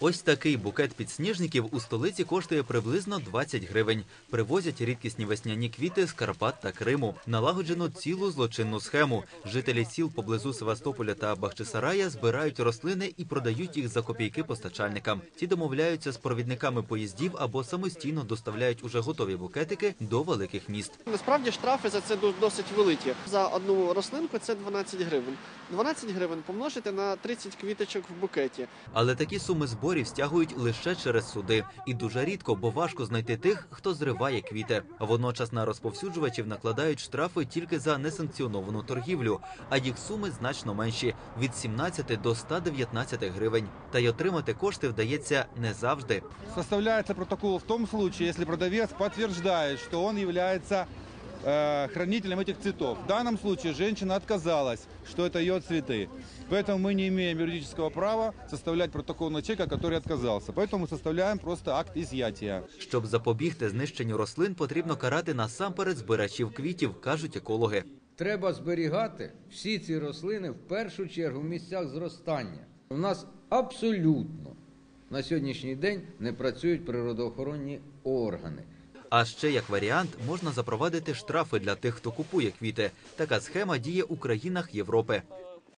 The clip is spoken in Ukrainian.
Ось такий букет підсніжників у столиці коштує приблизно 20 гривень. Привозять рідкісні весняні квіти з Карпат та Криму. Налагоджено цілу злочинну схему. Жителі сіл поблизу Севастополя та Бахчисарая збирають рослини і продають їх за копійки постачальникам. Ті домовляються з провідниками поїздів або самостійно доставляють уже готові букетики до великих міст. Насправді штрафи за це досить великі. За одну рослинку це 12 гривень. 12 гривень помножити на 30 квіточок в букеті. Але такі суми зборів стягують лише через суди, і дуже рідко, бо важко знайти тих, хто зриває квіти. Водночас на розповсюджувачів накладають штрафи тільки за несанкціоновану торгівлю, а їх суми значно менші від 17 до 119 гривень. Та й отримати кошти вдається не завжди. Составляется протокол в том случае, если продавец подтверждает, что он является э, хранителем этих цветов. В данном случае женщина отказалась, что это ее цветы. Поэтому мы не имеем юридического права составлять протокол на человека, который отказался. Поэтому мы составляем просто акт изъятия. Щоб запобігти знищенню рослин, потрібно карати насамперед збирачів квітів, кажуть екологи. Треба зберігати всі ці рослини в першу чергу в місцях зростання. У нас абсолютно на сьогоднішній день не працюють природоохоронні органи. А ще як варіант можна запровадити штрафи для тих, хто купує квіти. Така схема діє у країнах Європи.